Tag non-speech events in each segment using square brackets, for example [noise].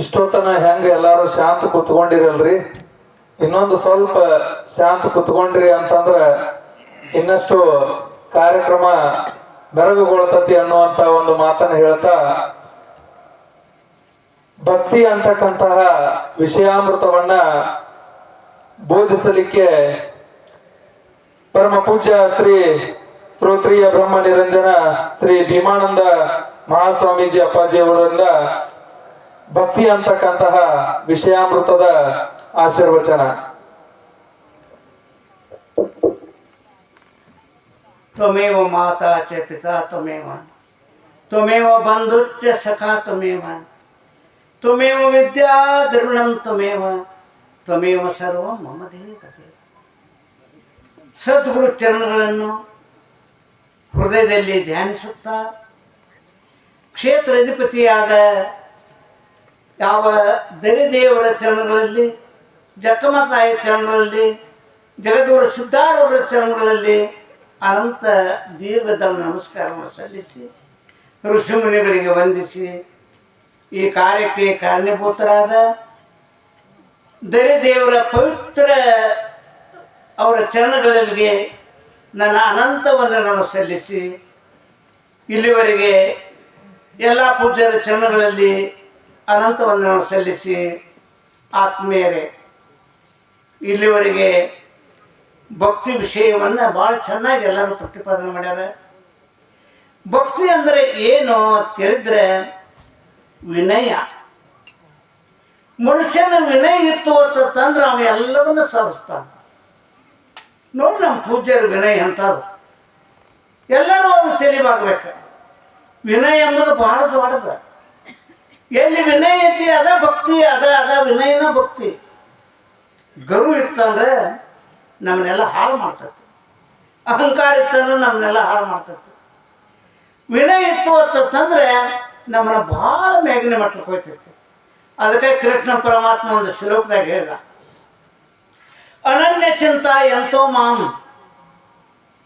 ಇಷ್ಟೊತ್ತನ ಹೆಂಗ ಎಲ್ಲಾರು ಶಾಂತ ಕುತ್ಕೊಂಡಿರಲ್ರಿ? ಇನ್ನೊಂದು ಸ್ವಲ್ಪ ಶಾಂತ ಕುತ್ಕೊಂಡ್ರಿ ಅಂತಂದ್ರ ಇನ್ನಷ್ಟು ಕಾರ್ಯಕ್ರಮ ಮೆರಗುಗೊಳ್ತತಿ ಅನ್ನುವಂತ ಒಂದು ಮಾತನ್ನ ಹೇಳ್ತಾ, ಭಕ್ತಿ ಅಂತಕ್ಕಂತಹ ವಿಷಯಾಮೃತವನ್ನ ಬೋಧಿಸಲಿಕ್ಕೆ ಪರಮ ಪೂಜ್ಯ ಶ್ರೀ ಶ್ರೋತ್ರಿಯ ಬ್ರಹ್ಮ ನಿರಂಜನ ಶ್ರೀ ಭೀಮಾನಂದ ಮಹಾಸ್ವಾಮೀಜಿ ಅಪ್ಪಾಜಿ ಅವರಿಂದ ಭಕ್ತಿ ಅಂತಕ್ಕಂತಹ ವಿಷಯಾಮೃತದ ಆಶೀರ್ವಚನ. ತ್ವಮೇವ ಮಾತಾ ಚ ಪಿತಾ ತ್ವಮೇವ. ತ್ವಮೇವ ಬಂಧುಚ್ಚ ಸಖಾ ತ್ವಮೇವ. ತ್ವಮೇವ ವಿದ್ಯಾ ದೃಢಂ ತ್ವಮೇವ. ತ್ವಮೇವ ಸರ್ವ ಮಮ ದೇವತೆ. ಸದ್ಗುರು ಚರಣಗಳನ್ನು ಹೃದಯದಲ್ಲಿ ಧ್ಯಾನಿಸುತ್ತಾ ಕ್ಷೇತ್ರ ಅಧಿಪತಿಯಾದ ಯಾವ ದರಿದೇವರ ಚರಣಗಳಲ್ಲಿ ಜಕ್ಕಮ್ಮ ತಾಯಿ ಚರಣಗಳಲ್ಲಿ ಜಗದೂರ ಸಿದ್ಧಾರವರ ಚರಣಗಳಲ್ಲಿ ಅನಂತ ದೀರ್ಘದ ನಮಸ್ಕಾರವನ್ನು ಸಲ್ಲಿಸಿ, ಋಷಿಮುನಿಗಳಿಗೆ ವಂದಿಸಿ, ಈ ಕಾರ್ಯಕ್ಕೆ ಕಾರಣೀಭೂತರಾದ ದರಿದೇವರ ಪವಿತ್ರ ಅವರ ಚರಣಗಳಿಗೆ ನನ್ನ ಅನಂತ ವಂದನೆಗಳನ್ನು ಸಲ್ಲಿಸಿ, ಇಲ್ಲಿವರೆಗೆ ಎಲ್ಲ ಪೂಜ್ಯರ ಚರಣಗಳಲ್ಲಿ ಅನಂತ ವಂದನೆಗಳನ್ನು ಸಲ್ಲಿಸಿ ಆತ್ಮೀಯರೇ, ಇಲ್ಲಿವರೆಗೆ ಭಕ್ತಿ ವಿಷಯವನ್ನು ಭಾಳ ಚೆನ್ನಾಗಿ ಎಲ್ಲರೂ ಪ್ರತಿಪಾದನೆ ಮಾಡ್ಯಾರ. ಭಕ್ತಿ ಅಂದರೆ ಏನು ಅಂತ ಕೇಳಿದ್ರೆ ವಿನಯ. ಮನುಷ್ಯನ ವಿನಯ ಇತ್ತು ಅಂತಂದ್ರೆ ಅವನು ಎಲ್ಲವನ್ನ ಸಾಧಿಸ್ತಾನೆ. ನೋಡಿ ನಮ್ಮ ಪೂಜ್ಯರು ವಿನಯ ಅಂತದು ಎಲ್ಲರೂ ಅವ್ರು ತಿಳಿವಾಗಬೇಕು ವಿನಯ ಎಂಬುದು ಬಹಳ ದೊಡ್ಡದ. ಎಲ್ಲಿ ವಿನಯ ಐತಿ, ಅದ ಭಕ್ತಿ, ಅದ ಅದ ವಿನಯನ ಭಕ್ತಿ. ಗರು ಇತ್ತಂದ್ರೆ ನಮ್ಮನ್ನೆಲ್ಲ ಹಾಳು ಮಾಡ್ತೈತಿ. ಅಹಂಕಾರ ಇತ್ತಂದ್ರೆ ನಮ್ಮನ್ನೆಲ್ಲ ಹಾಳು ಮಾಡ್ತೈತಿ. ವಿನಯ ಇತ್ತು ಅಂತಂದ್ರೆ ನಮ್ಮನ್ನ ಭಾಳ ಮೇಘನೆ ಮಟ್ಟಕ್ಕೆ ಹೋಗ್ತೈತಿ ಅದಕ್ಕೆ ಕೃಷ್ಣ ಪರಮಾತ್ಮ ಒಂದು ಶ್ಲೋಕದಾಗ ಹೇಳ್ದ, ಅನನ್ಯ ಚಿಂತ ಎಂತೋ ಮಾಂ,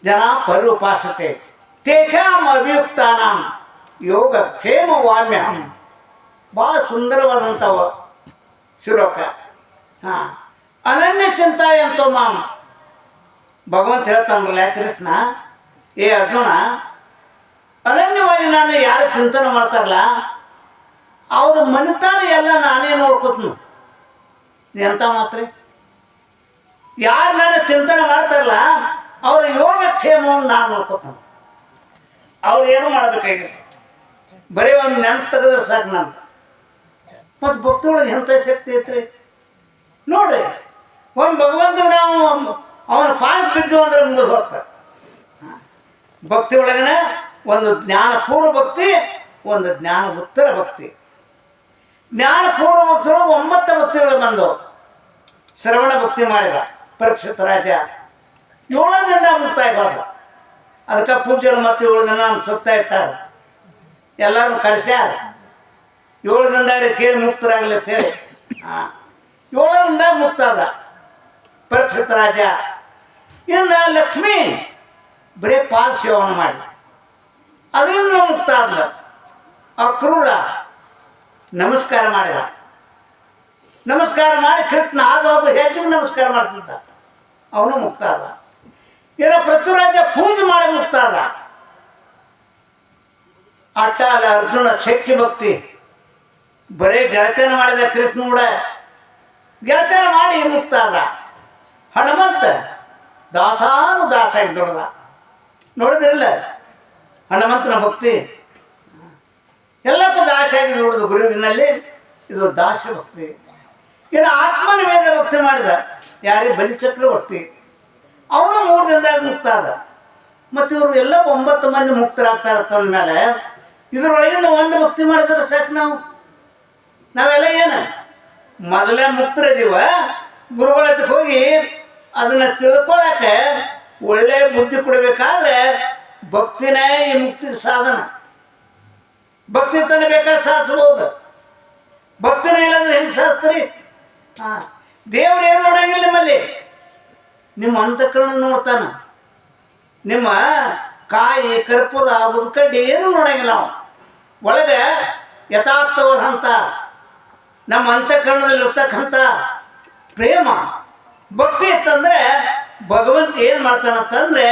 ಜನ ಪರ್ಯುಪಾಸತೆ ತೇಷಾಂ ಅಭಿಯುಕ್ತಾನಾಂ, ಯೋಗ ಕ್ಷೇಮ ವಾಮ್ಯಹಂ ಭಾಳ ಸುಂದರವಾದಂಥವ ಶ್ಲೋಕ ಹಾಂ. ಅನನ್ಯ ಚಿಂತ ಎಂತೋ ಮಾಮ. ಭಗವಂತ ಹೇಳ್ತಾನಲ್ಲ ಕೃಷ್ಣ ಏ ಅರ್ಜುನ, ಅನನ್ಯವಾಗಿ ನಾನು ಯಾರು ಚಿಂತನೆ ಮಾಡ್ತಾರಲ್ಲ, ಅವ್ರ ಮನಿತಾನ ಎಲ್ಲ ನಾನೇ ನೋಡ್ಕೊತೀನಿ ಎಂತ ಮಾತ್ರ? ಯಾರು ನಾನು ಚಿಂತನೆ ಮಾಡ್ತಾರಲ್ಲ, ಅವರ ಯೋಗಕ್ಷೇಮವನ್ನು ನಾನು ನೋಡ್ಕೊತಾನೆ ಅವ್ರು ಏನು ಮಾಡಬೇಕಾಗಿತ್ತು? ಬರೀ ಒಂದು ನೆನಪು ತೆಗೆದ್ರೆ ಸಾಕು ನಾನು ಮತ್ತು ಭಕ್ತಿ ಒಳಗೆ ಎಂಥ ಶಕ್ತಿ ಐತ್ರಿ? ನೋಡ್ರಿ, ಒಂದು ಭಗವಂತ ನಾವು ಅವನ ಪಾಲ್ ಬಿದ್ದು ಅಂದ್ರೆ ಮುಂದೆ ಹೋಗ್ತಾರೆ ಭಕ್ತಿ ಒಳಗನೆ ಒಂದು ಜ್ಞಾನ ಪೂರ್ವ ಭಕ್ತಿ, ಒಂದು ಜ್ಞಾನ ಉತ್ತರ ಭಕ್ತಿ. ಜ್ಞಾನ ಪೂರ್ವ ಭಕ್ತಿಯೊಳಗೆ ಒಂಬತ್ತು ಭಕ್ತಿಗಳು ಬಂದವು. ಶ್ರವಣ ಭಕ್ತಿ ಮಾಡಿದ, ಪರೀಕ್ಷಿತ ರಾಜ. ಏಳರಿಂದ ಮುಕ್ತಾಯ ಇರ್ಬಾರ್ದು ಅದಕ್ಕೆ ಪೂಜ್ಯರು ಮತ್ತೆ ಏಳು ದಿನ ನಮ್ಗೆ ಸುತ್ತ ಇರ್ತಾರೆ. ಎಲ್ಲರೂ ಕರೆಸ್ಯಾರ. ಏಳು ದಿನದಾಗ ಕೇಳಿ ಮುಕ್ತರಾಗಲಿ ಅಂತ ಹೇಳಿ. ಏಳರಿಂದ ಮುಕ್ತ ಅದ ಪರೀಕ್ಷಿತ ರಾಜ ಇನ್ನು ಲಕ್ಷ್ಮಿ ಬರೀ ಪಾದ ಸೇವನೆ ಮಾಡಿ ಅದರಿಂದ ಮುಕ್ತ ಆದ್ಲ. ಆ ನಮಸ್ಕಾರ ಮಾಡಿದ. ನಮಸ್ಕಾರ ಮಾಡಿ ಕೃಷ್ಣ ಆಗ ಹೋಗು ಹೆಚ್ಚಿಗೆ ನಮಸ್ಕಾರ ಮಾಡ್ತಿದ್ದ. ಅವನು ಮುಕ್ತ ಆದ. ಏನೋ ಪೃಥ್ವಿರಾಜ ಪೂಜೆ ಮಾಡಿ ಮುಕ್ತ ಆದ. ಅಟ್ಟ ಅಲ್ಲ ಅರ್ಜುನ ಶಕ್ತಿ ಭಕ್ತಿ ಬರೀ ಗೆಳತನ ಮಾಡಿದ ಕೃಷ್ಣ ಕೂಡ ಗೆಳತನ ಮಾಡಿ ಮುಕ್ತ ಆದ. ಹನುಮಂತ ದಾಸಾನು ದಾಸ ದೊಡ್ಡದ ನೋಡಿದ್ರಲ್ಲ? ಹನುಮಂತನ ಭಕ್ತಿ. ಎಲ್ಲಕ್ಕೂ ದಾಸ ಆಗಿ ನೋಡಿದ ಗುರುವಿನಲ್ಲಿ. ಇದು ದಾಸ ಭಕ್ತಿ. ಇನ್ನು ಆತ್ಮನ ಮೇಲೆ ಭಕ್ತಿ ಮಾಡಿದ. ಯಾರೇ ಬಲಿ ಭಕ್ತಿ ಅವನು ಮೂರು ದಿನದಾಗ ಮುಕ್ತ ಆದ. ಮತ್ತು ಇವರು ಎಲ್ಲ ಒಂಬತ್ತು ಮಂದಿ ಮುಕ್ತರಾಗ್ತಾರೆ ತಂದಮೇಲೆ ಇದರೊಳಗಿಂದ ಒಂದು ಭಕ್ತಿ ಮಾಡಿದ್ರೆ ಸಾಕು ನಾವು. ನಾವೆಲ್ಲ ಏನು? ಮೊದಲೇ ಮುಕ್ತರಿದ್ದೀವ ಗುರುಗಳ ಹೋಗಿ ಅದನ್ನ ತಿಳ್ಕೊಳಕ್ಕೆ ಒಳ್ಳೆ ಬುದ್ಧಿ ಕೊಡಬೇಕಾದ್ರೆ ಭಕ್ತಿನೇ ಈ ಮುಕ್ತಿಗೆ ಸಾಧನ. ಭಕ್ತಿ ತನ ಬೇಕಾದ್ರೆ ಸಾಧಿಸ್ಬೋದು. ಭಕ್ತಿನೇ ಇಲ್ಲಾಂದ್ರೆ ಹೆಂಗೆ ಸಾಧಿಸ್ತೀರಿ? ಹಾಂ, ದೇವ್ರು ಏನು ನೋಡಂಗಿಲ್ಲ ನಿಮ್ಮಲ್ಲಿ. ನಿಮ್ಮ ಅಂತಃಕರಣ ನೋಡ್ತಾನೆ. ನಿಮ್ಮ ಕಾಯಿ ಕರ್ಪೂರ ಉದ್ಕಡ್ಡಿ ಏನು ನೋಡಂಗಿಲ್ಲ ನಾವು ಒಳಗೆ ಯಥಾರ್ಥವಾದಂಥ ನಮ್ಮ ಅಂತಃಕರಣದಲ್ಲಿರ್ತಕ್ಕಂಥ ಪ್ರೇಮ, ಭಕ್ತಿ ಇತ್ತಂದ್ರೆ ಭಗವಂತ ಏನು ಮಾಡ್ತಾನಂತಂದರೆ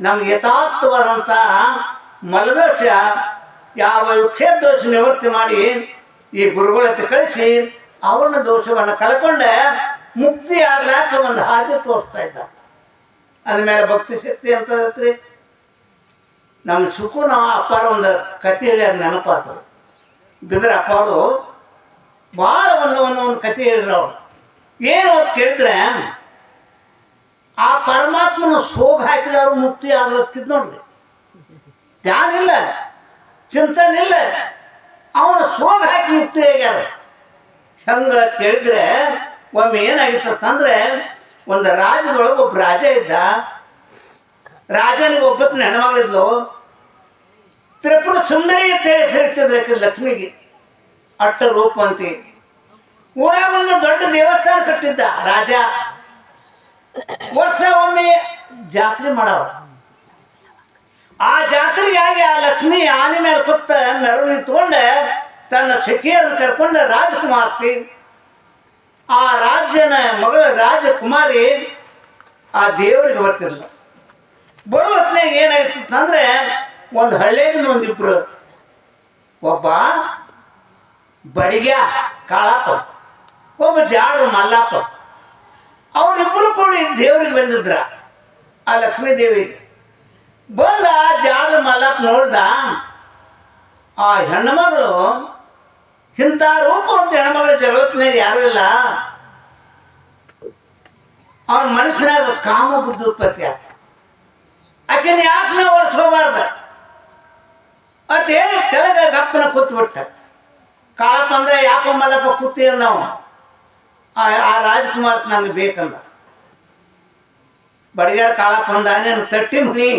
ನಮ್ಗೆ ಯಥಾರ್ಥವಾದಂಥ ಮಲದೋಷ, ಯಾವ ವಿಕ್ಷೇಪ ದೋಷ ನಿವೃತ್ತಿ ಮಾಡಿ ಈ ಗುರುಗಳ ಕಳಿಸಿ ಅವನ ದೋಷವನ್ನು ಕಳ್ಕೊಂಡೆ ಮುಕ್ತಿ ಆಗ್ಲಾಕ ಒಂದು ಹಾದಿ ತೋರಿಸ್ತಾ ಇದ್ದ ಅದ್ಮೇಲೆ ಭಕ್ತಿ ಶಕ್ತಿ ಅಂತ ಹೇಳ್ತೀರಿ ನಮ್ಮ ಸುಖನ ಅಪ್ಪಾರ ಒಂದು ಕತೆ ಹೇಳಿ ಅದು ನೆನಪಾತು ಬಿದ್ರೆ ಅಪ್ಪಾರು ಭಾಳ ಒಂದು ಒಂದು ಒಂದು ಕತೆ ಹೇಳಿದ್ರು ಅವ್ರು. ಏನು ಅಂತ ಕೇಳಿದ್ರೆ, ಆ ಪರಮಾತ್ಮನ ಸೋಗ ಹಾಕಿದವರು ಮುಕ್ತಿ ಆಗ್ಲಕ್ಕಿದ್ ನೋಡ್ರಿ. ಧ್ಯಾನಿಲ್ಲ ಚಿಂತನೆ ಇಲ್ಲ ಅವನ ಸೋಗ ಹಾಕಿ ಮುಕ್ತಿ ಆಗ್ಯಾರ ಹೆಂಗ ಕೇಳಿದ್ರೆ, ಒಮ್ಮೆ ಏನಾಗಿತ್ತಂದ್ರೆ ಒಂದು ರಾಜ್ಯದೊಳಗೆ ಒಬ್ಬ ರಾಜ ಇದ್ದ. ರಾಜನಿಗೆ ಒಬ್ಬಕ್ಕೆ ಹೆಣ್ಮಗಳಿದ್ಲು. ತ್ರಿಪುರ ಸುಂದರಿ ಅಂತ ಹೇಳಿ ಆಕೆ ಲಕ್ಷ್ಮಿಗೆ. ಅಟ್ಟ ರೂಪವಂತಿ ಊರಾಗ ಒಂದು ದೊಡ್ಡ ದೇವಸ್ಥಾನ ಕಟ್ಟಿದ್ದ ರಾಜ. ವರ್ಷ ಒಮ್ಮೆ ಜಾತ್ರೆ ಮಾಡವ ಆ ಜಾತ್ರೆಗಾಗಿ ಆ ಲಕ್ಷ್ಮಿ ಆನೆ ಮೇಲೆ ಕುತ್ತ ಮೆರವಣಿಗೆ ತಗೊಂಡ ತನ್ನ ಸಖಿಯನ್ನು ಕರ್ಕೊಂಡ ರಾಜಕುಮಾರ್ತಿ. ಆ ರಾಜ್ಯನ ಮಗಳ ರಾಜಕುಮಾರಿ ಆ ದೇವರಿಗೆ ಬರ್ತಿರ್ಲಿಲ್ಲ ಬರೋ ಹೊತ್ತಿನಾಗ ಏನಾಯ್ತು ಅಂದ್ರೆ ಒಂದು ಹಳ್ಳಿಯಾಗಿನ ಒಂದಿಬ್ರು, ಒಬ್ಬ ಬಡಿಗ್ಯ ಕಾಳಪ್ಪ, ಒಬ್ಬ ಜಾಡು ಮಲ್ಲಪ್ಪ ಅವರಿಬ್ಬರು ಕೂಡ ದೇವ್ರಿಗೆ ಬಂದಿದ್ರ. ಆ ಲಕ್ಷ್ಮೀ ದೇವಿಗೆ ಬಂದ ಜಾಡು ಮಲ್ಲಪ್ಪ ನೋಡ್ದ, ಆ ಹೆಣ್ಮಗಳು ಇಂಥ ರೂಪ ಅಂತ ಹೆಣ್ಮಗಳ ಜಗತ್ತಿನಾಗ ಯಾರು ಇಲ್ಲ. ಅವನ ಮನಸ್ಸಿನಾಗ ಕಾಮ ಬುದ್ಧಿ ಉತ್ಪತ್ತಿ ಆತ. ಆಕೆನ ಯಾಕೆ ನಾವು ಒಳ್ಸ್ಕೋಬಾರ್ದ ಅಂತ ಹೇಳಿ ಕೆಳಗ ಗಪ್ಪನ ಕೂತ್ಬಿಟ್ಟ. ಕಾಳಪ್ಪ ಅಂದ್ರೆ ಯಾಕೋ ಮಲ್ಲಪ್ಪ ಕೂತಿ ನಾವು ಆ ರಾಜ್ಕುಮಾರ್ ನನಗೆ ಬೇಕಂದ. ಬಡಿಗಾರ ಕಾಳಪ್ಪ ಅಂದ ನೀನು ತಟ್ಟಿ ಮುನಿ.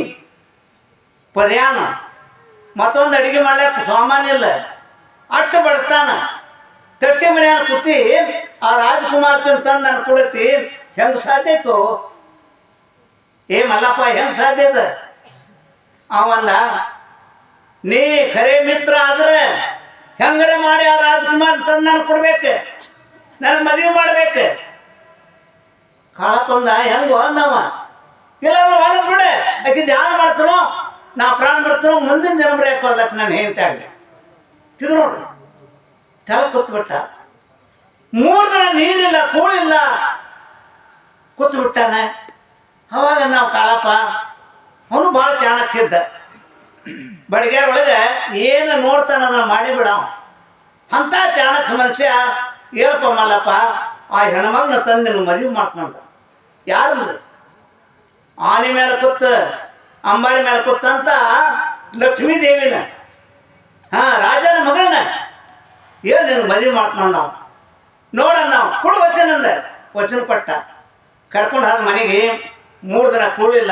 ಪರ್ಯಾಣ. ಮತ್ತೊಂದು ಅಡಿಗೆ ಮಾಡ್ಲಿಕ್ಕೆ ಸಾಮಾನ್ಯ ಇಲ್ಲ. ಅಟ್ಟು ಬಡ್ತಾನ. ತಟ್ಟಿ ಮನೆಯನ್ನು ಕೂತಿ ಆ ರಾಜ್ಕುಮಾರ್ ತಂದು ನನ್ನ ಕೊಡತಿ. ಹೆಂಗೆ ಸಾಧ್ಯ ಇತ್ತು ಏ ಮಲ್ಲಪ್ಪ, ಹೆಂಗೆ ಸಾಧ್ಯ ಇದೆ ಅವಂದ, ನೀ ಖರೆ ಮಿತ್ರ ಆದ್ರೆ ಹೆಂಗರೆ ಮಾಡಿ ಆ ರಾಜ್ಕುಮಾರ್ ತಂದು ನನಗೆ ಕೊಡ್ಬೇಕು? ನನಗೆ ಮದುವೆ ಮಾಡ್ಬೇಕು? ಕಾಳಪ್ಪಂದ ಹೆಂಗ ಅಂದವ. ಇಲ್ಲ ಹೊಲದ್ ಬಿಡೆ. ಆಕೆ ಧ್ಯಾನ ಮಾಡ್ತಾನೋ? ನಾ ಪ್ರಾಣ ಬಿಡ್ತಾನೋ ಮುಂದಿನ ರೇಖೋ ಹಾಕೋದಕ್ಕೆ ನಾನು ಹೇಳ್ತಾ ಆಗಲಿ ಇದು ನೋಡ್ರಿ ತಲೆ ಕೂತ್ಬಿಟ್ಟ. ಮೂರು ದಿನ ನೀರಿಲ್ಲ, ಕೂಳಿಲ್ಲ. ಕೂತು ಬಿಟ್ಟಾನೆ ಅವಾಗ ನಾವು ಕಾಳಪ್ಪ, ಅವನು ಭಾಳ ಚಾಣಕ್ಯ ಇದ್ದ ಬಡಿಗೆ ಒಳಗೆ ಏನು ನೋಡ್ತಾನ ಅದನ್ನು ಮಾಡಿಬಿಡ. ಅಂತ ಚಾಣಕ್ಯ ಮನುಷ್ಯ ಹೇಳಪ್ಪ ಮಲ್ಲಪ್ಪ, ಆ ಹೆಣ್ಮಗನ ತಂದು ಮದುವೆ ಮಾಡ್ತಾನಂತ ಯಾರು ಆನೆ ಮೇಲೆ ಕೂತು, ಅಂಬಾರಿ ಮೇಲೆ ಕೂತಂತ ಲಕ್ಷ್ಮೀ ದೇವಿನ, ಹಾ, ರಾಜನ ಮಗಳನ್ನ ಏನು ನಿನ್ನ ಮದುವೆ ಮಾಡ್ತಾನ ನಾವು ನೋಡೋಣ ನಾವು ಕೊಡು ವಚನ ಅಂದ. ವಚನ ಕೊಟ್ಟ. ಕರ್ಕೊಂಡು ಹೋದ ಮನೆಗೆ ಮೂರು ದಿನ ಕೂಳಿಲ್ಲ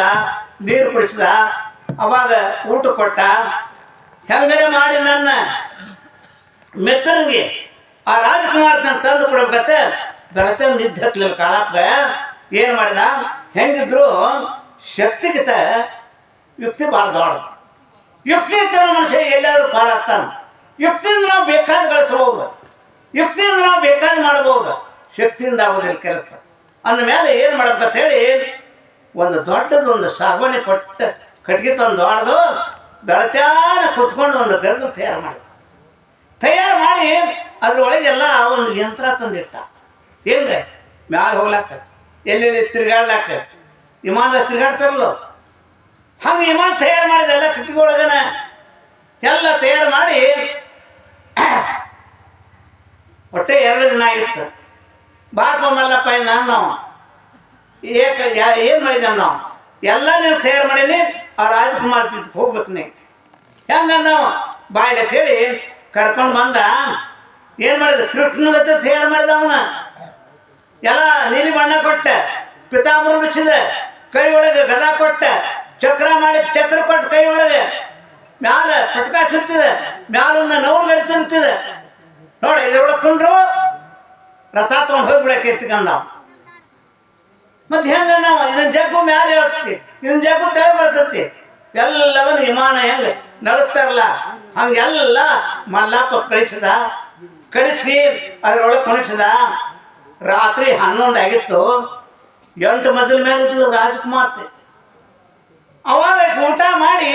ನೀರು ಕುಡಿಸಿದ. ಅವಾಗ ಊಟ ಕೊಟ್ಟ, ಹೆಂಗರೆ ಮಾಡಿ ನನ್ನ ಮಿತ್ರನಿಗೆ? ಆ ರಾಜಕುಮಾರ್ ತನ್ನ ತಂದು ಕೊಡ್ಬೇಕತ್ತೆ ಬೆಳತನ ನಿದ್ದೆ ಹತ್ಲಿಲ್ಲ ಕಾಳಪ್ಪ ಏನು ಮಾಡಿದ? ಹೆಂಗಿದ್ರು ಶಕ್ತಿಗಿತ ಯುಕ್ತಿ ಭಾಳ ದೊಡ್ಡ ಯುಕ್ತಿ ತನ್ನ ಮನುಷ್ಯ ಎಲ್ಲಾದ್ರೂ ಪಾಲಾಗ್ತಾನೆ ಯುಕ್ತಿಯಿಂದ ನಾವು ಬೇಕಾದ ಗಳಿಸಬಹುದು. ಯುಕ್ತಿಯಿಂದ ನಾವು ಬೇಕಾದ ಮಾಡಬಹುದು. ಶಕ್ತಿಯಿಂದ ಆಗೋದಿಲ್ಲ ಕೆಲಸ. ಅಂದಮೇಲೆ ಏನು ಮಾಡ್ಬೇಕಂತ ಹೇಳಿ ಒಂದು ದೊಡ್ಡದೊಂದು ಸಾಗುವಣೆ ಕೊಟ್ಟ ಕಟ್ಗೆ ತಂದು ಹೊಡೆದು ಬೆಳತ್ಯಾನ ಕುತ್ಕೊಂಡು ಒಂದು ಗರಡು ತಯಾರು ಮಾಡಿ. ತಯಾರು ಮಾಡಿ ಅದ್ರೊಳಗೆಲ್ಲ ಒಂದು ಯಂತ್ರ ತಂದಿಟ್ಟ. ಏನ್ರಿ? ಮ್ಯಾಲೆ ಹೋಗ್ಲಾಕ ಎಲ್ಲೆಲ್ಲಿ ತಿರುಗಾಡ್ಲಾಕ ವಿಮಾನ ತಿರ್ಗಾಡ್ತಾರಲ್ಲ? ಹಂಗೆ ವಿಮಾನ ತಯಾರು ಮಾಡಿದ ಎಲ್ಲ ಕಟ್ಟಿಗೆ ಎಲ್ಲ ತಯಾರು ಮಾಡಿ [coughs] ಒಟ್ಟೆ ಎರಡು ದಿನ ಆಗಿತ್ತು ಬಾಪ ಮಲ್ಲಪ್ಪ ಏನು ನಾವು ಏಕ ಏನು ಏನ್ ಮಾಡಿದ ನಾವು ಎಲ್ಲ ನೀವು ತಯಾರು ಮಾಡೀನಿ. ಆ ರಾಜಕುಮಾರ್ ತಿರ್ಗಕ್ಕೆ ಹೋಗ್ಬೇಕು ನೀ. ಹೆಂಗ ನಾವು ಬಾಯಿಲೆ ಹೇಳಿ ಕರ್ಕೊಂಡು ಬಂದ. ಏನು ಮಾಡಿದ? ಕೃಷ್ಣಗತ್ತೆ ತಯಾರು ಮಾಡಿದ ಅವನ. ಎಲ್ಲ ನೀಲಿ ಬಣ್ಣ ಕೊಟ್ಟ. ಪಿತಾಮರ ಮುಚ್ಚಿದ ಕೈ ಒಳಗೆ ಗದಾ ಕೊಟ್ಟ. ಚಕ್ರ ಮಾಡಿ ಚಕ್ರ ಕೊಟ್ಟ ಕೈ ಒಳಗೆ. ಮ್ಯಾಲ ಪಟಕ ಸುತ್ತಿದೆ. ಮ್ಯಾಲೊಂದು ನೌರು ಗರಿ ತುರುಕಿದೆ ನೋಡಿ, ಇದ್ರೊಳಗೆ ಕುಂಡ್ರು. ರಥ ತೊಗೊಂಡು ಹೋಗ್ಬಿಡಕ್ಕೆ ಎತ್ಕೊಂಡ್ ಮತ್ತೆ ಹೆಂಗ ನಾವು? ಇದನ್ನ ಜಗ್ಗು ಮ್ಯಾಲೆ ಹೇಳ್ತೀವಿ ಇದನ್ನ ಜಗ್ಗು ಕೈ ಬರ್ತತಿ. ಎಲ್ಲವನ್ನ ವಿಮಾನ ಹೆಂಗ ನಡೆಸ್ತಾರಲ್ಲ, ಹಂಗೆಲ್ಲ ಮಲ್ಲಪ್ಪ ಕಳಿಸಿದ ಕಳಿಸಿ ಅದರೊಳಗೆ ಕಳಿಸಿದ ರಾತ್ರಿ ಹನ್ನೊಂದು ಆಗಿತ್ತು. ಎಂಟು ಮಜಲ್ ಮೇಲೆ ಇದ್ಲು ರಾಜಕುಮಾರ್ತೆ. ಅವಾಗ ಊಟ ಮಾಡಿ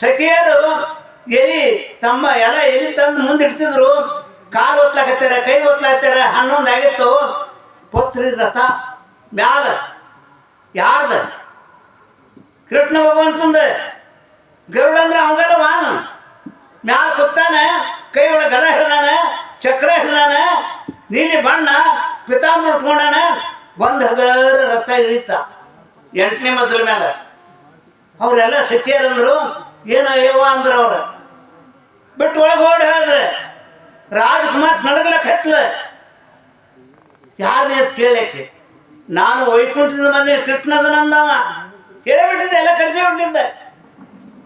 ಸಖಿಯರು ಎಲಿ, ತಮ್ಮ ಎಲ್ಲ ಎಲಿ ತಂದು ಮುಂದಿಡ್ತಿದ್ರು ಕಾಲು ಒತ್ಲಾಕತ್ತಾರ ಕೈ ಒತ್ಲಾಕತ್ತಾರ ಹನ್ನೊಂದು ಆಗಿತ್ತು. ಪುತ್ರಿ ರಥ ಮ್ಯಾಲ ಯಾರ್ದ? ಕೃಷ್ಣ ಭಗವಂತಂದ ಗರುಡ ಅಂದ್ರೆ ಅವಂಗಲ್ಲ ವಾನ ಮ್ಯಾಲ ಕುತ್ತಾನ ಕೈ ಒಳಗೆ ಗದ ಹಿಡ್ದಾನೆ, ಚಕ್ರ ಹಿಡ್ದಾನ, ನೀಲಿ ಬಣ್ಣ, ಪಿತಾಂಬರ ಉಟ್ಕೊಂಡಾನ, ಒಂದು ಹಗರ ರಥ ಇಳಿತ. ಎಂಟನೇ ಮಜಲ ಮೇಲೆ ಅವರೆಲ್ಲ ಸಖಿಯರಂದ್ರು, ಏನೋ ಏವ ಅಂದ್ರೆ ಅವ್ರು. ಬಿಟ್ಟು ಒಳಗೆ ಓಡಿ ಹೇಳಿದ್ರೆ ರಾಜಕುಮಾರ್ ನಡಗಲಕ್ಕೆ ಹತ್ಲ. ಯಾರನ್ನ ಕೇಳಕ್ಕೆ ನಾನು ವೈಕುಂಠದ ಬಂದೆ, ಕೃಷ್ಣದ ನಂದವ. ಹೇಳಿಬಿಟ್ಟಿದ್ದೆ ಎಲ್ಲ ಕಡಿಸಿ ಬಿಟ್ಟಿದ್ದೆ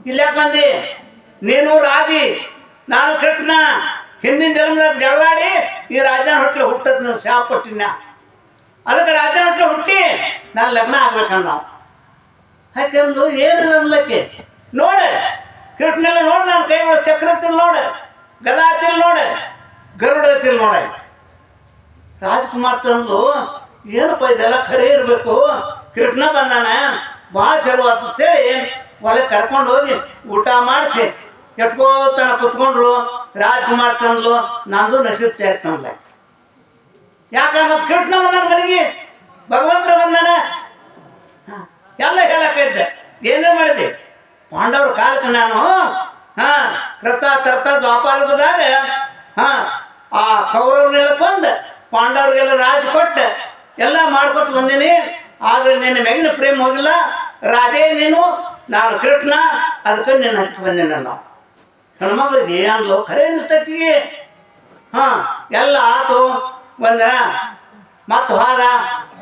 ಇಲ್ಲ ಬಂದಿ? ನೀನು ರಾಧಿ ನಾನು ಕೃಷ್ಣ. ಹಿಂದಿನ ಜನ್ಮದಾಗ ಜಗಳಾಡಿ ಈ ರಾಜನ ಹೊಟ್ಟೆ ಹುಟ್ಟದ್ ನಾನು ಶಾಪ ಕೊಟ್ಟಿನ ಅದಕ್ಕೆ ರಾಜನ ಹೊಟ್ಟೆ ಹುಟ್ಟಿ ನಾನು ಲಗ್ನ ಆಗ್ಬೇಕಂದ. ಯಾಕೆಂದು ಏನು ಅನ್ಲಕ್ಕೆ ನೋಡ ಕೃಷ್ಣೆಲ್ಲ ನೋಡು ನಾನು ಕೈ ಚಕ್ರತಿಲ್ ಚಕ್ರ ತಿಲ್ ನೋಡ ಗದಾ ತಿಲ್ ನೋಡ ಗರುಡ ತಿಲ್ ನೋಡ. ರಾಜ್ಕುಮಾರ್ ತಂದು ಏನಪ್ಪ ಇದೆಲ್ಲ ಖರೆ ಇರಬೇಕು? ಕೃಷ್ಣ ಬಂದಾನ? ಭಾಳ ಚಲೋ ಅಂತೇಳಿ ಒಳಗೆ ಕರ್ಕೊಂಡು ಹೋಗಿ ಊಟ ಮಾಡಿಸಿ. ಎಟ್ಕೋತನ ಕುತ್ಕೊಂಡ್ರು, ರಾಜ್ಕುಮಾರ್ ತಂದ್ಲು, ನಂದು ನಸೀಬ್ ತೇರ್ತಂದ್ಲ ಯಾಕಂದ್ರೆ ಕೃಷ್ಣ ಬಂದಾನ ಮನೆಗೆ? ಭಗವಂತರ ಬಂದಾನ? ಎಲ್ಲ ಹೇಳಕ್ಕಿದ್ದೆ ಏನೇ ಮಾಡಿದೆ? ಪಾಂಡವ್ರ ಕಾಲಕ್ಕೆ ನಾನು, ಹಾ ರಥ ತರ್ತ ದ್ವಾಪಾಲುಗದಾಗ, ಹಾ, ಆ ಕೌರವ್ರನ್ನೆಲ್ಲ ಕೊಂದು ಪಾಂಡವ್ರಿಗೆಲ್ಲ ರಾಜ ಕೊಟ್ಟು. ಎಲ್ಲ ಮಾಡ್ಕೊತ ಬಂದೀನಿ. ಆದ್ರೆ ನಿನ್ನ ಮೆಗಿನ ಪ್ರೇಮ ಹೋಗಿಲ್ಲ. ರಾಧೆ ನೀನು, ನಾನು ಕೃಷ್ಣ, ಅದಕ್ಕೆ ನಿನ್ನ ಹತ್ತಿ ಬಂದೆ ನಾನು. ಹೆಣ್ಮಗಳಿಗೆ ಏನ್ಲು ಖರೆ ಅನಿಸ್ತೈತಿ ಹಾಂ, ಎಲ್ಲ ಆತು. ಬಂದ್ರ? ಮತ್ತೆ ಹೋದ.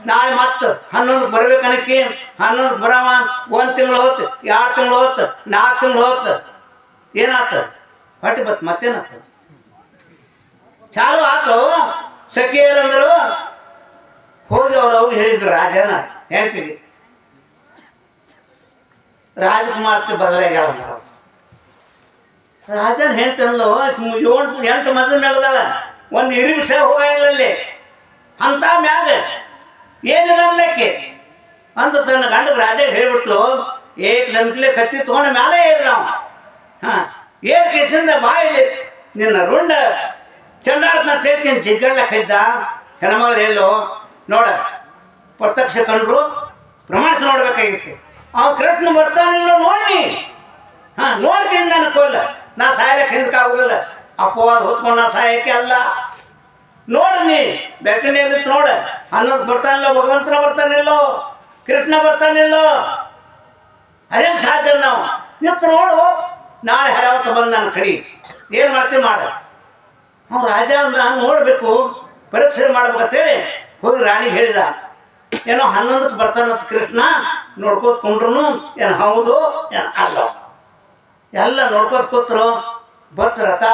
ನಾಳೆ ಮತ್ತು ಹನ್ನೊಂದು ಬರ್ಬೇಕನಕ್ಕಿ ಹನ್ನೊಂದು ಬರವ. ಒಂದು ತಿಂಗಳು ಹೋಯ್ತು ಎರಡು ತಿಂಗಳು ಹೋಯ್ತು ನಾಲ್ಕು ತಿಂಗಳು ಹೋಯ್ತು ಏನಾತ? ಹೊಟ್ಟೆ ಬತ್ ಮತ್ತೇನಾತ? ಚಾಲು ಆತು. ಸಖಿಯರಂದ್ರು ಹೋಗಿ ಅವ್ರವ್ರು ಅವ್ರು ಹೇಳಿದ್ರು, ರಾಜನ ಹೇಳ್ತೀವಿ. ರಾಜಕುಮಾರ್ತೆ ಬದಲಾಗ್ಯಾವ ರಾಜನ ಹೇಳ್ತಂದ್ಲು ಏಳು ಎಂಟು ಮದುವೆ ಮೇಳದಲ್ಲ ಒಂದು ಇರಿಮಿಷ ಹೋಗಲ್ಲಿ ಅಂತ ಮ್ಯಾಗ ಏನಿದೆ ಅಂತ ತನ್ನ ಗಂಡಗೆ ರಾಜ ಹೇಳ್ಬಿಟ್ಲು, ಏಕ್ ಗಂಟ್ಲೆ ಕತ್ತಿ ತೊಗೊಂಡ ಮ್ಯಾಲೆ ಏರಿದವ ಹಾಂ ಏರ್ ಬಾಯಿಲಿ ನಿನ್ನ ರುಂಡ ಚಂಡಾಳತ್ನ ತೇಳ್ತೀನಿ ಜಿಗ್ಗಳ್ಳಕ್ಕಿದ್ದ ಹೆಣ್ಮಗಳು ಎಲ್ಲೋ ನೋಡ, ಪ್ರತ್ಯಕ್ಷ ಕಂಡ್ರು ಪ್ರಮಾಣಿಸಿ ನೋಡ್ಬೇಕಾಗಿತ್ತು. ಅವ ಕೃಷ್ಣ ಬರ್ತಾನಿಲ್ಲ ನೋಡಿ. ಹಾ ನೋಡ್ಕೊಂಡು ಅನ್ಕೋಲ್ಲ ಕೊಲ್ಲ ನಾ ಸಾಯಲಕ್ಕೆ ಹಿಂದಕ್ಕೆ ಆಗೋದಿಲ್ಲ. ಅಪವಾದ ಹೊತ್ಕೊಂಡು ನಾ ಸಾಯಕ್ಕೆ ಅಲ್ಲ. ನೋಡು ನೀ, ಬೆಟ್ಟನೇ ಎದ್ದಿತ್ತು ನೋಡ. ಅನ್ನೋದು ಬರ್ತಾನಿಲ್ಲ, ಭಗವಂತನ ಬರ್ತಾನಿಲ್ಲೋ, ಕೃಷ್ಣ ಬರ್ತಾನಿಲ್ಲೋ. ಅದೇ ಸಾಧ್ಯ ನಾವು. ನಿಂತು ನೋಡು. ನಾಳೆ ಹರಾವತ ಬಂದು ನನ್ನ ಕಡಿ. ಏನು ಮಾಡ್ತೀವಿ ಮಾಡ. ಅವ್ನು ರಾಜ ನೋಡಬೇಕು, ಪರೀಕ್ಷೆ ಮಾಡ್ಬೇಕಂತೇಳಿ. ಹೋಗಿ ರಾಣಿ ಹೇಳಿದ, ಏನೋ ಹನ್ನೊಂದಕ್ಕೆ ಬರ್ತಾನಂತ ಕೃಷ್ಣ ನೋಡ್ಕೋತ ಕುಂಡ್ರು ಏನು ಹೌದು, ಏನು ಅಲ್ಲ. ಎಲ್ಲ ನೋಡ್ಕೋತ ಕೂತ್ರು, ಬತ್ ರಥ.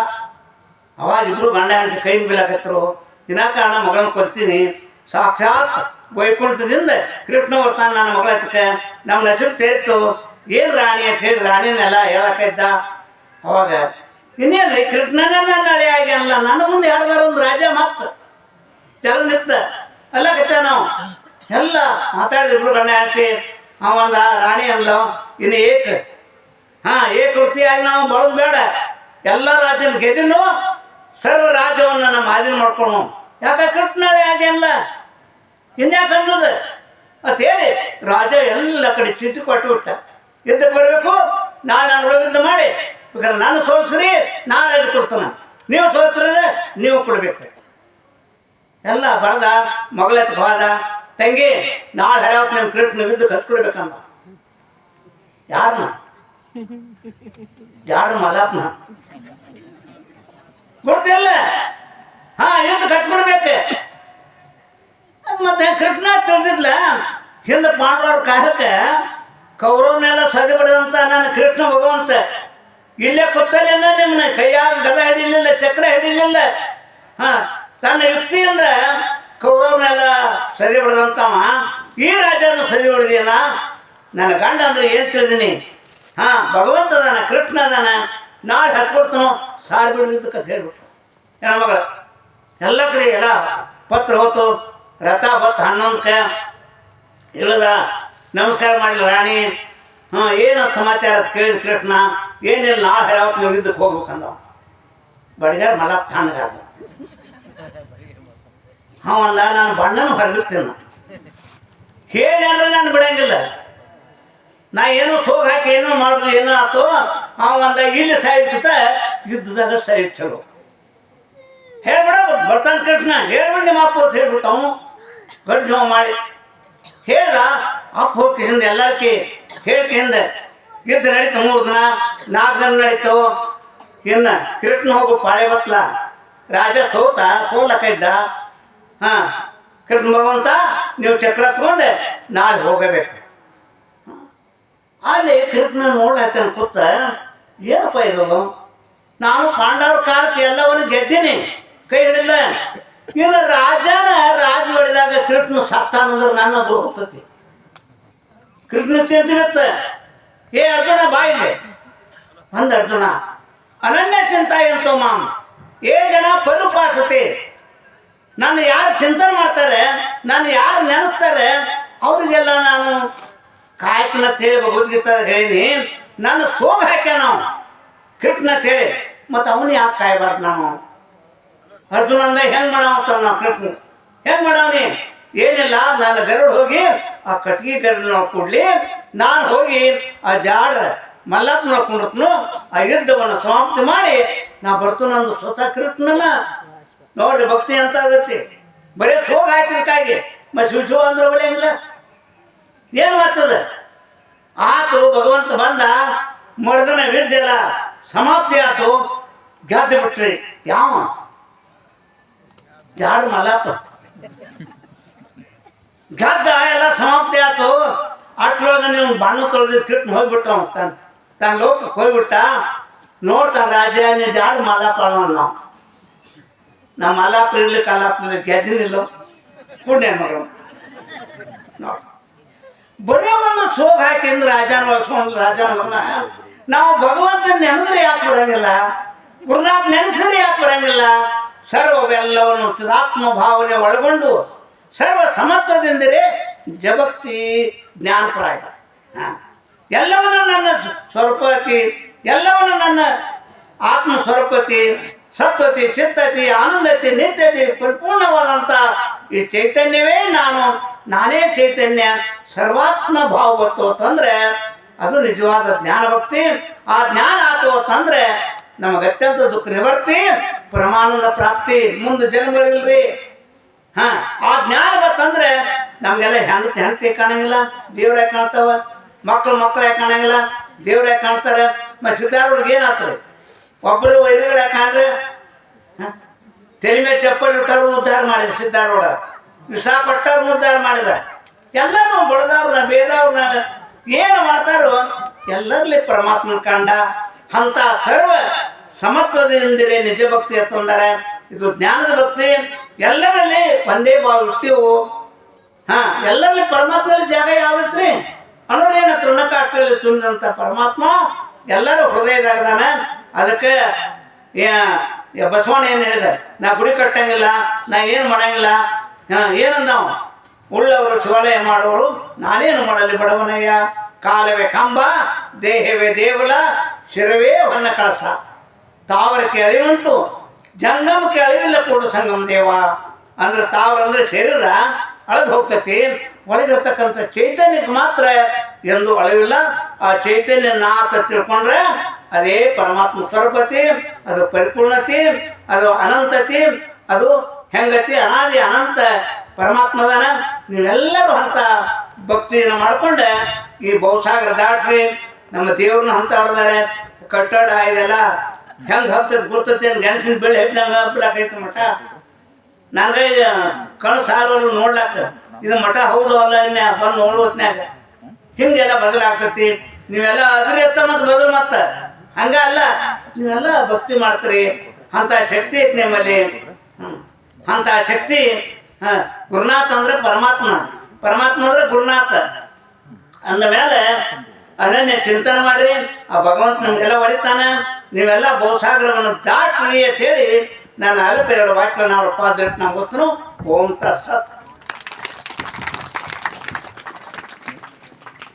ಅವಾಗ ಇಬ್ರು ಗಂಡ ಹೆಂಡತಿ ಕೈ ಬೀಳಕತ್ತರು ವಿನಾಕಾರಣ ಮಗಳನ್ನ ಕೊಡ್ತೀನಿ ಸಾಕ್ಷಾತ್ ವೈಕುಂಠದಿಂದ ಕೃಷ್ಣ ಬರ್ತಾನೆ ನನ್ನ ಮಗಳ ಹತ್ತಕ್ಕೆ ನಮ್ಮ ನಸೀಬ್ ತೇರ್ತು, ಏನು ರಾಣಿ? ಅಂತ ಹೇಳಿ ರಾಣಿನೆಲ್ಲ ಹೇಳಕ್ಕಿದ್ದ ಅವಾಗ, ಇನ್ನೇನು ನನ್ನ ನಾಳೆ ಆಗ್ಯಾನಲ್ಲ? ನನ್ನ ಮುಂದೆ ಯಾರ್ದಾರ ಒಂದು ರಾಜ ಮತ್ತೆ ತೆಲ ನಿತ್ತ ಅಲ್ಲ ಕತ್ತೆ ನಾವು. ಎಲ್ಲ ಮಾತಾಡ್ರಿ ಇಬ್ರು ಗಂಡ ಹೇಳ್ತಿ ಅವಂದ ರಾಣಿ ಅನ್ಲ ಇನ್ನು ಏಕ. ಹಾ ಏಕವೃತ್ತಿಯಾಗಿ ನಾವು ಬಳದು ಬೇಡ. ಎಲ್ಲ ರಾಜ್ಯನ ಗೆದಿನು ಸರ್ವ ರಾಜ್ಯವನ್ನು ನಮ್ಮ ಆಧೀನ ಮಾಡ್ಕೊಂಡು. ಯಾಕೆ ಕೃಷ್ಣಾಳೆ ಆಗ್ಯಾನಲ್ಲ ಇನ್ಯಾಕೆ ಅಂದದ? ಅಂತ ಹೇಳಿ ರಾಜ ಎಲ್ಲ ಕಡೆ ಚೀಟಿ ಕೊಟ್ಟು ಬಿಟ್ಟ. ಯುದ್ಧ ಬರಬೇಕು ನಾನು ನಾನು ಯುದ್ಧ ಮಾಡಿ. ಬೇಕಾದ್ರೆ ನಾನು ಸೋಲ್ಸ್ರಿ ನಾನು ಅದು ಕೊಡ್ತಾನೆ. ನೀವು ಸೋತ್ರೆ ನೀವು ಕೊಡ್ಬೇಕು. ಎಲ್ಲ ಬರದ, ಮಗಳ ಹತ್ರಕ್ಕೆ ಹೋದ, ತಂಗಿ, ನಾಳೆ ಹರಾವತ್ ನನ್ನ ಕೃಷ್ಣ ವಿರುದ್ಧ ಕಚ್ಕೊಡ್ಬೇಕಂದ ಯಾರನ್ನ ಯಾರ ಮಲಾಪ್ನ ಗೊತ್ತಿಲ್ಲ ಹಾ ಯುದ್ಧ ಕಚ್ಕೊಡ್ಬೇಕು ಮತ್ತೆ ಕೃಷ್ಣ ತಿಳಿದಿದ್ಲ, ಹಿಂದೆ ಪಾಂಡವರ ಕಾಲಕ್ಕೆ ಕೌರವ್ನೆಲ್ಲ ಸದಿ ಬಿಡದಂತ ನಾನು ಕೃಷ್ಣ ಭಗವಂತ. ಇಲ್ಲೇ ಕೊತ್ತಲ್ಲ ನಿಮ್ಮನ್ನ ಕೈಯಾಗ ಗದ ಹಿಡಿಲಿಲ್ಲ, ಚಕ್ರ ಹಿಡಿಲಿಲ್ಲ. ಹಾ ತನ್ನ ಯುಕ್ತಿಯಿಂದ ಕೌರವನೆಲ್ಲ ಸರಿ ಹೊಡೆದಂತವ, ಈ ರಾಜನ ಸರಿ ಹೊಡೆದಿಲ್ಲ ನನ್ನ ಗಂಡ ಅಂದ್ರೆ ಏನು ತಿಳಿದೀನಿ ಹಾ, ಭಗವಂತ ಅದಾನ, ಕೃಷ್ಣ ಅದಾನ, ನಾಳೆ ಹತ್ಕೊಡ್ತಾನೋ? ಸಾರ್ ಬಿಡುವುದಕ್ಕೆ ಹೇಳ್ಬಿಟ್ಟು ಹೆಣ್ಮಗಳ ಎಲ್ಲ ಕಡೆ ಎಲ್ಲ ಪತ್ರ ಹೊತ್ತು, ರಥ ಬತ್ತು ಹನ್ನೊಂದಕ್ಕೆ ಇಲ್ಲದ ನಮಸ್ಕಾರ ಮಾಡಿಲ್ಲ ರಾಣಿ. ಹಾಂ, ಏನು ಸಮಾಚಾರ ಅಂತ ಕೇಳಿದ ಕೃಷ್ಣ, ಏನಿಲ್ಲ, ನಾಳೆ ಯಾವತ್ತು ನೀವು ಯುದ್ಧಕ್ಕೆ ಹೋಗ್ಬೇಕಂದ ಬಡಿಗಾರ ಮಲ ತಣ್ಣಗಾದ ಅವ ನನ್ನ ನಾನು ಬಣ್ಣನ ಹೊರಗಿರ್ತೀನಿ ಹೇಳಿ ಅಂದ್ರೆ ನಾನು ಬಿಡಂಗಿಲ್ಲ. ನಾ ಏನೋ ಸೋಗ್ ಹಾಕಿ ಏನೋ ಮಾಡಿದ್ರು ಏನೋ ಆತು ಅವಂದ ಇಲ್ಲಿ ಸಾಯ್ಕಿತ ಯುದ್ಧದಾಗ ಸಾಯಿ ಚಲೋ. ಹೇಳ್ಬಿಡ, ಬರ್ತಾನೆ ಕೃಷ್ಣ. ಹೇಳ್ಬಿಡಿ ನಿಮ್ಮ ಅಪ್ಪ ಅಂತ ಹೇಳ್ಬಿಟ್ಟು ಅವನು ಜೋಗ ಮಾಡಿ. ಹೇಳ್ದ ಅಪ್ಪ ಹೋಗಿ ಹಿಂದೆ ಎಲ್ಲಾರ್ಕಿ ಹೇಳ್ಕೆ ಹಿಂದೆ? ಯುದ್ಧ ನಡೀತು ಮೂರು ದಿನ, ನಾಲ್ಕು ದಿನ ನಡೀತು ಇನ್ನು ಕೃಷ್ಣ ಹೋಗು ಪಾಳೆ ಬತ್ಲ ರಾಜ ಸೋತ ಸೋಲಕ ಇದ್ದ. ಹಾಂ ಕೃಷ್ಣ ಭಗವಂತ ನೀವು ಚಕ್ರ ತಗೊಂಡೆ, ನಾಳೆ ಹೋಗಬೇಕು. ಅಲ್ಲಿ ಕೃಷ್ಣ ನೋಡ್ಲಾಗ್ತಾನೆ ಕೂತ, ಏನಪ್ಪ ಇದು? ನಾನು ಪಾಂಡವರ ಕಾಲಕ್ಕೆ ಎಲ್ಲವನ್ನು ಗೆದ್ದೀನಿ. ಕೈ ಹಿಡಿಲ್ಲ. ಇನ್ನು ರಾಜನ ರಾಜ ಹೊಡೆದಾಗ ಕೃಷ್ಣ ಸತ್ತಾನಂದ್ರೆ ನನ್ನ ಹೋಗ್ತತಿ ಕೃಷ್ಣ ಚಿಂತಿತ್ತ ಏ ಅರ್ಜುನ ಬಾಯಿಲೆ ಅಂದ ಅರ್ಜುನ, ಅನನ್ಯ ಚಿಂತ ಎಂತೋ ಮಾಮ್ ಏ ಜನ ಪರುಪಾಸತೆ. ನನ್ನ ಯಾರು ಚಿಂತನೆ ಮಾಡ್ತಾರೆ, ನಾನು ಯಾರು ನೆನೆಸ್ತಾರೆ, ಅವ್ರಿಗೆಲ್ಲ ನಾನು ಕಾಯಕನ ತೇಳಿ ಭಗವದ್ಗೀತ ಹೇಳೀನಿ. ನನ್ನ ಸೋಗ ಹಾಕ್ಯ ನಾವು ಕೃಷ್ಣ ತೇಳಿ. ಮತ್ತು ಅವನು ಯಾಕೆ ಕಾಯಬಾರ್ದು ನಾನು? ಅರ್ಜುನಂದ ಹೆಂಗೆ ಮಾಡಾವಂತ ನಾವು ಕೃಷ್ಣ. ಹೆಂಗೆ ಮಾಡವನಿ? ಏನಿಲ್ಲ, ನಾನು ಗರುಡ್ ಹೋಗಿ ಆ ಕಟ್ಗೆ ಗರುಡ್ ನಾವು ಕೊಡ್ಲಿ. ನಾನು ಹೋಗಿ ಆ ಜಾಡ್ರ ಮಲ್ಲಪ್ಪ ನೋಡ್ಕೊಂಡ್ರು ಆ ಯುದ್ಧವನ್ನು ಸಮಾಪ್ತಿ ಮಾಡಿ ನಾ ಬರ್ತೀನಂದು ಸ್ವತಃ ಕೃಷ್ಣನ. ನೋಡ್ರಿ ಭಕ್ತಿ ಅಂತ ಆಗತ್ತೆ ಬರೀ ಸೋಗ ಕಾಯಿಗೆ. ಮತ್ತೆ ಶಿವ ಶಿವ ಅಂದ್ರೆ ಒಳ್ಳೆಯಂಗಿಲ್ಲ ಏನು ಮಾಡ್ತದೆ ಆತು ಭಗವಂತ ಬಂದ, ಮರ್ದನ ವಿದ್ಯೆಲ್ಲ ಸಮಾಪ್ತಿ ಆತು, ಗೆದ್ದು ಬಿಟ್ರಿ. ಯಾವ? ಜಾಡು ಮಲ್ಲಪ್ಪ? ಗದ್ದ ಎಲ್ಲ ಸಮಾಪ್ತಿ ಆತು. ಅಟ್ರೊಳಗೆ ನೀವು ಬಣ್ಣ ತೊಳೆದಿದ್ದು ಕೃಷ್ಣ ಹೋಗ್ಬಿಟ್ಟ ಅವ ತನ್ನ ತನ್ನ ಲೋಕಕ್ಕೆ ಹೋಗ್ಬಿಟ್ಟ. ನೋಡ್ತಾನ ರಾಜ ಜಾಡ್ ಅನ್ನೋನ್ ನಾವು. ನಮ್ಮ ಮಲ್ಲಾಪುರ ಇರ್ಲಿ ಕಲ್ಲಾಪುರ ಇಲ್ಲ ಪುಣ್ಯ ಮಗಳು. ಬರೀ ಒಂದು ಸೋಗ್ ಹಾಕಿಂದ್ರೆ ರಾಜನ ಒಳಸ್ಕೊಂಡು ರಾಜನವನ್ನ ನಾವು ಭಗವಂತ ನೆನೆದ್ರೆ ಯಾಕೆ ಬರಂಗಿಲ್ಲ? ಗುರುನಾಥ್ ನೆನೆಸಿದ್ರೆ ಯಾಕೆ ಬರಂಗಿಲ್ಲ? ಸರ್ವವೆಲ್ಲವನ್ನು ಆತ್ಮ ಭಾವನೆ ಒಳಗೊಂಡು ಸರ್ವ ಸಮತ್ವದಿಂದರೆ ಜಭಕ್ತಿ ಜ್ಞಾನಪ್ರಾಯ. ಎಲ್ಲವನ್ನು ನನ್ನ ಸ್ವಲ್ಪ ಸ್ವರೂಪತಿ ಎಲ್ಲವನ್ನು ನನ್ನ ಆತ್ಮ ಸ್ವರೂಪತಿ ಸತ್ವತಿ, ಚಿತ್ತತಿ, ಆನಂದತಿ, ನಿತ್ಯತಿ, ಪರಿಪೂರ್ಣವಾದಂಥ ಈ ಚೈತನ್ಯವೇ ನಾನು, ನಾನೇ ಚೈತನ್ಯ, ಸರ್ವಾತ್ಮ ಭಾವ ಬತ್ತು ಅಂತಂದ್ರೆ ಅದು ನಿಜವಾದ ಜ್ಞಾನ ಭಕ್ತಿ ಆ ಜ್ಞಾನ ಆತು ಅಂತಂದ್ರೆ ನಮಗೆ ಅತ್ಯಂತ ದುಃಖ ನಿವರ್ತಿ ಪರಮಾನಂದ ಪ್ರಾಪ್ತಿ. ಮುಂದೆ ಜನ್ಮಗಳಿಲ್ರಿ. ಹಾಂ, ಆ ಜ್ಞಾನ ಬತ್ತಂದ್ರೆ ನಮಗೆಲ್ಲ ಹೆಂಡತಿ ಹೆಂಡತಿ ಕಾಣಂಗಿಲ್ಲ, ದೇವರೇ ಕಾಣ್ತಾವ. ಮಕ್ಕಳು ಮಕ್ಕಳೇ ಕಾಣಂಗಿಲ್ಲ, ದೇವರೇ ಕಾಣ್ತಾರೆ. ಮತ್ತೆ ಸಿದ್ಧಾರೂಢಿಗೆ ಏನಾಗ್ತದೆ? ಒಬ್ಬರು ವೈರಿಗಳು ಯಾಕಂದ್ರೆ ತೆಲಿ ಮೇಲೆ ಚಪ್ಪಲಿ ಇಟ್ಟರು ಉದ್ಧಾರ ಮಾಡಿದ್ರು ಸಿದ್ಧಾರೂಢ. ವಿಷ ಉದ್ಧಾರ ಮಾಡಿದ ಎಲ್ಲರೂ ಬಡದವ್ರನ್ನ, ಬೇದವ್ರನ್ನ ಏನು ಮಾಡ್ತಾರೋ ಎಲ್ಲರಲ್ಲಿ ಪರಮಾತ್ಮನ ಕಂಡ ಅಂತ ಸರ್ವ ಸಮತ್ವದಿಂದಿರೇ ನಿಜ ಭಕ್ತಿ ಅಂತಂದರೆ ಇದು ಜ್ಞಾನದ ಭಕ್ತಿ. ಎಲ್ಲರಲ್ಲಿ ಒಂದೇ ಭಾವ ಇಟ್ಟಿವು ಹಾ, ಎಲ್ಲರಲ್ಲಿ ಪರಮಾತ್ಮನಲ್ಲಿ ಜಾಗ ಯಾವತ್ರಿ ಅನ್ನೋದೇನ ತೃಣಕಾಷ್ಟದಲ್ಲಿ ತುಂಬಿದಂಥ ಪರಮಾತ್ಮ ಎಲ್ಲರೂ ಹೃದಯದಾಗದಾನ ಅದಕ್ಕೆ ಬಸವಣ್ಣ ಏನು ಹೇಳಿದ? ನಾ ಗುಡಿ ಕಟ್ಟಂಗಿಲ್ಲ, ನಾ ಏನು ಮಾಡಂಗಿಲ್ಲ. ಏನಂದವ? ಉಳ್ಳವರು ಶಿವಾಲಯ ಮಾಡೋರು ನಾನೇನು ಮಾಡಲಿ ಬಡವನಯ್ಯ? ಕಾಲವೇ ಕಂಬ, ದೇಹವೇ ದೇವಲ ಶಿರವೇ ಹೊನ್ನ ಕಳಸ. ತಾವರಕ್ಕೆ ಅರಿವುಂಟು. ಜಂಗಮಕ್ಕೆ ಅಳಿವಿಲ್ಲ ಕೂಡ ಸಂಗಮ ದೇವ. ಅಂದ್ರೆ ತಾವರ ಅಂದ್ರೆ ಶರೀರ ಅಳದು ಹೋಗ್ತತಿ. ಒಳಗಿರ್ತಕ್ಕಂಥ ಚೈತನ್ಯಕ್ಕೆ ಮಾತ್ರ ಎಂದು ಅಳವಿಲ್ಲ ಆ ಚೈತನ್ಯ ನಾತ ತಿಳ್ಕೊಂಡ್ರೆ ಅದೇ ಪರಮಾತ್ಮ ಸ್ವರೂಪತಿ, ಅದು ಪರಿಪೂರ್ಣತೆ, ಅದು ಅನಂತತೆ, ಅದು ಹೆಂಗತಿ, ಅನಾದಿ, ಅನಂತ ಪರಮಾತ್ಮದಾನ. ನೀವೆಲ್ಲರೂ ಅಂತ ಭಕ್ತಿಯನ್ನು ಮಾಡ್ಕೊಂಡೆ ಈ ಬಹುಸಾಗರ ದಾಟ್ರಿ. ನಮ್ಮ ದೇವ್ರನ್ನ ಹಂತ ಹೊಡೆದಾರೆ. ಕಟ್ಟಡ ಇದೆಲ್ಲ ಹೆಂಗೆ ಹಬ್ತದ ಗುರ್ತತಿ ಗೆಣಸಿನ ಬೆಳೆ ಹೆಪ್ಪಿ ಹಬ್ಬಲಾಕೈತೆ ಮಠ. ನನಗೆ ಕಣ್ಣು ಸಾಲವರು ನೋಡ್ಲಾಕ ಇದು ಮಠ ಹೌದು ಅಲ್ಲ ಇನ್ನ ಬಂದು ನೋಡುವತ್ನ್ಯಾಗ ಹಿಂದೆಲ್ಲ ಬದಲಾಗ್ತತಿ. ನೀವೆಲ್ಲ ಅದ್ರ ಎತ್ತ ಮತ್ತೆ ಬದಲು ಮತ್ತ? ಹಂಗ ಅಲ್ಲ. ನೀವೆಲ್ಲ ಭಕ್ತಿ ಮಾಡ್ತೀರಿ. ಅಂತ ಶಕ್ತಿ ಐತಿ ನಿಮ್ಮಲ್ಲಿ. ಅಂತ ಶಕ್ತಿ ಗುರುನಾಥ ಅಂದ್ರೆ ಪರಮಾತ್ಮ. ಪರಮಾತ್ಮ ಅಂದ್ರೆ ಗುರುನಾಥ. ಅಂದ ಮೇಲೆ ಅನನ್ಯ ಚಿಂತನೆ ಮಾಡ್ರಿ. ಆ ಭಗವಂತ ನಮಗೆಲ್ಲ ಹೊಡಿತಾನೆ. ನೀವೆಲ್ಲ ಬಹುಸಾಗರವನ್ನು ದಾಟ್ರಿ ಅಂತೇಳಿ ನಾನು ಅಲ್ಪ ಎರಡು ವಾಕ್ಯ ನಾವು ಪಾದ ಗೊತ್ತು ಓಂ ತತ್ಸತ್.